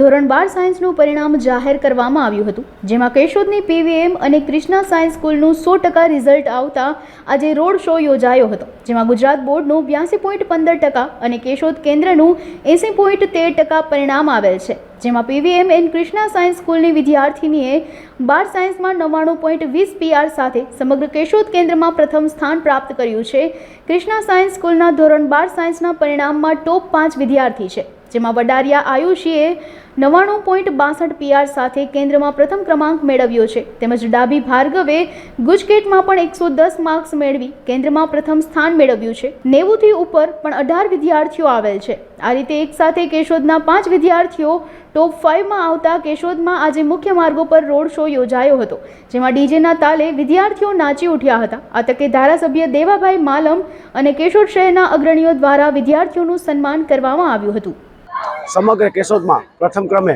ધોરણ બાર સાયન્સનું પરિણામ જાહેર કરવામાં આવ્યું હતું, જેમાં કેશોદની પીવીએમ અને ક્રિષ્ના સાયન્સ સ્કૂલનું સો ટકા રિઝલ્ટ આવતા આજે રોડ શો યોજાયો હતો, જેમાં ગુજરાત બોર્ડનું બ્યાસી પોઈન્ટ પંદર ટકા અને કેશોદ કેન્દ્રનું એંસી પોઈન્ટ તેર ટકા પરિણામ આવેલ છે, જેમાં પીવીએમ એન્ડ ક્રિષ્ના સાયન્સ સ્કૂલની વિદ્યાર્થીનીએ બાર સાયન્સમાં નવ્વાણું પોઈન્ટ વીસ પીઆર સાથે સમગ્ર કેશોદ કેન્દ્રમાં પ્રથમ સ્થાન પ્રાપ્ત કર્યું છે ક્રિષ્ના સાયન્સ સ્કૂલના ધોરણ બાર સાયન્સના પરિણામમાં ટોપ પાંચ વિદ્યાર્થી છે. જેમાં વડારિયા આયુષીએ નવ્વાણું પોઈન્ટ બાસઠ પીઆર સાથે કેન્દ્રમાં પ્રથમ ક્રમાંક મેળવ્યો છે. તેમજ ડાબી ભાર્ગવે ગુજકેટમાં પણ એકસો દસ માર્ક્સ મેળવી કેન્દ્રમાં પ્રથમ સ્થાન મેળવ્યું છે. નેવુંથી ઉપર પણ અઢાર વિદ્યાર્થીઓ આવેલ છે. આ રીતે એકસાથે કેશોદના પાંચ વિદ્યાર્થીઓ ટોપ ફાઇવમાં આવતા કેશોદમાં આજે મુખ્ય માર્ગો પર રોડ શો યોજાયો હતો, જેમાં ડીજેના તાલે વિદ્યાર્થીઓ નાચી ઉઠ્યા હતા. આ તકે ધારાસભ્ય દેવાભાઈ માલમ અને કેશોદ શહેરના અગ્રણીઓ દ્વારા વિદ્યાર્થીઓનું સન્માન કરવામાં આવ્યું હતું. સમગ્ર કેશોદમાં પ્રથમ ક્રમે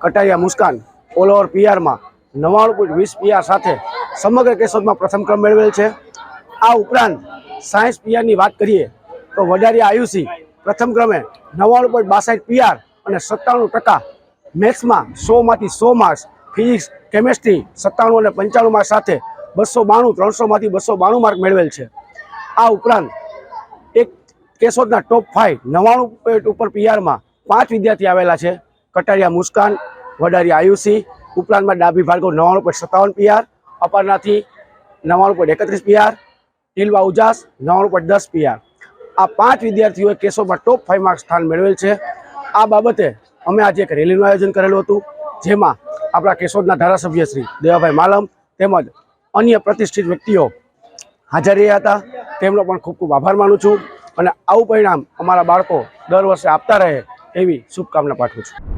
કટારિયા મુસ્કાન ઓલ ઓવર પીઆરમાં નવ્વાણું પોઈન્ટ વીસ પીઆર સાથે સમગ્ર કેશોદમાં પ્રથમ ક્રમ મેળવેલ છે. આ ઉપરાંત સાયન્સ પીઆરની વાત કરીએ તો વડારિયા આયુષી પ્રથમ ક્રમે નવ્વાણું પોઈન્ટ બાસઠ પીઆર અને સત્તાણું ટકા મેથ્સમાં સોમાંથી સો માર્ક્સ, ફિઝિક્સ, કેમેસ્ટ્રી સત્તાણું અને પંચાણું માર્ક્સ સાથે બસો બાણું ત્રણસોમાંથી બસો બાણું માર્ક મેળવેલ છે. આ ઉપરાંત એક કેશોદના ટોપ ફાઇવ નવ્વાણું પોઈન્ટ ઉપર પીઆરમાં પાંચ વિદ્યાર્થી આવેલા છે. કટારિયા મુસ્કાન, વડારી આયુષી ઉપરાંતમાં ડાભી ભાર્ગવ નવ્વાણું પોઈન્ટ સત્તાવન પીઆર અપરનાથી નવ્વાણું પોઈન્ટ એકત્રીસ પીઆર ટીલવા ઉજાસ નવ્વાણું પોઈન્ટ દસ પીઆર આ પાંચ વિદ્યાર્થીઓએ કેસોમાં ટોપ ફાઇવ માર્ક સ્થાન મેળવેલ છે. આ બાબતે અમે આજે એક રેલીનું આયોજન કરેલું હતું, જેમાં આપણા કેશોદના ધારાસભ્ય શ્રી દેવાભાઈ માલમ તેમજ અન્ય પ્રતિષ્ઠિત વ્યક્તિઓ હાજર રહ્યા હતા. તેમનો પણ ખૂબ ખૂબ આભાર માનું છું અને આવું પરિણામ અમારા બાળકો દર વર્ષે આપતા રહે એવી શુભકામના પાઠવું છું.